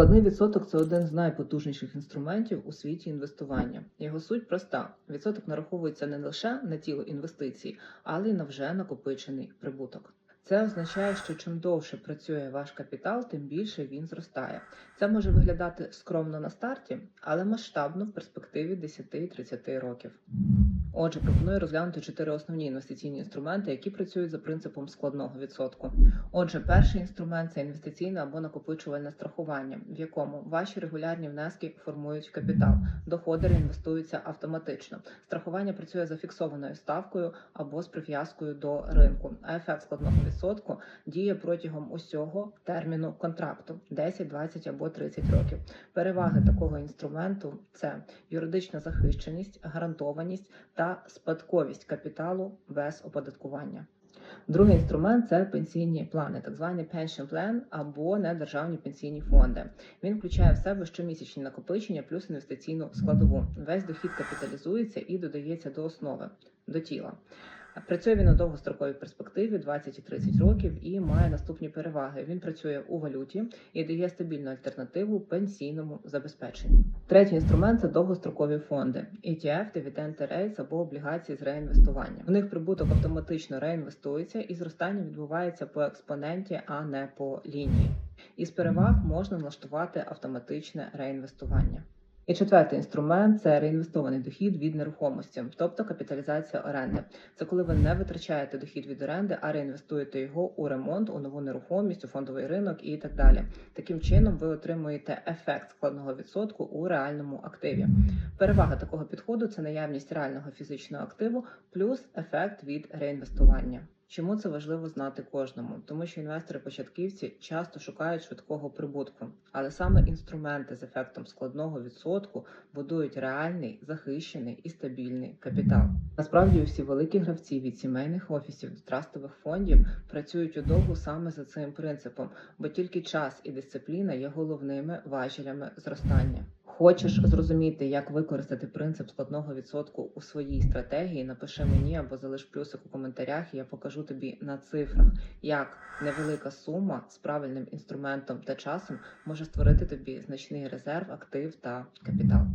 Складний відсоток це один з найпотужніших інструментів у світі інвестування. Його суть проста: відсоток нараховується не лише на тіло інвестицій, але й на вже накопичений прибуток. Це означає, що чим довше працює ваш капітал, тим більше він зростає. Це може виглядати скромно на старті, але масштабно в перспективі 10-30 років. Отже, пропоную розглянути чотири основні інвестиційні інструменти, які працюють за принципом складного відсотку. Отже, перший інструмент це інвестиційне або накопичувальне страхування, в якому ваші регулярні внески формують капітал, доходи реінвестуються автоматично. Страхування працює за фіксованою ставкою або з прив'язкою до ринку. А ефект складного відсотку діє протягом усього терміну контракту 10, 20 або 30 років. Переваги такого інструменту це юридична захищеність, гарантованість та спадковість капіталу без оподаткування. Другий інструмент це пенсійні плани, так звані pension plan або недержавні пенсійні фонди. Він включає в себе щомісячні накопичення плюс інвестиційну складову. Весь дохід капіталізується і додається до основи, до тіла. Працює він у довгостроковій перспективі 20 і 30 років і має наступні переваги. Він працює у валюті і дає стабільну альтернативу пенсійному забезпеченню. Третій інструмент це довгострокові фонди ETF, дивіденди рейс або облігації з реінвестування. В них прибуток автоматично реінвестується і зростання відбувається по експоненті, а не по лінії. Із переваг можна налаштувати автоматичне реінвестування. І четвертий інструмент це реінвестований дохід від нерухомості, тобто капіталізація оренди. Це коли ви не витрачаєте дохід від оренди, а реінвестуєте його у ремонт, у нову нерухомість, у фондовий ринок і так далі. Таким чином ви отримуєте ефект складного відсотку у реальному активі. Перевага такого підходу це наявність реального фізичного активу плюс ефект від реінвестування. Чому це важливо знати кожному? Тому що інвестори-початківці часто шукають швидкого прибутку, але саме інструменти з ефектом складного відсотку будують реальний, захищений і стабільний капітал. Насправді, усі великі гравці від сімейних офісів до трастових фондів працюють удовго саме за цим принципом, бо тільки час і дисципліна є головними важелями зростання. Хочеш зрозуміти, як використати принцип складного відсотку у своїй стратегії? Напиши мені або залиш плюсик у коментарях, і я покажу тобі на цифрах, як невелика сума з правильним інструментом та часом може створити тобі значний резерв, актив та капітал.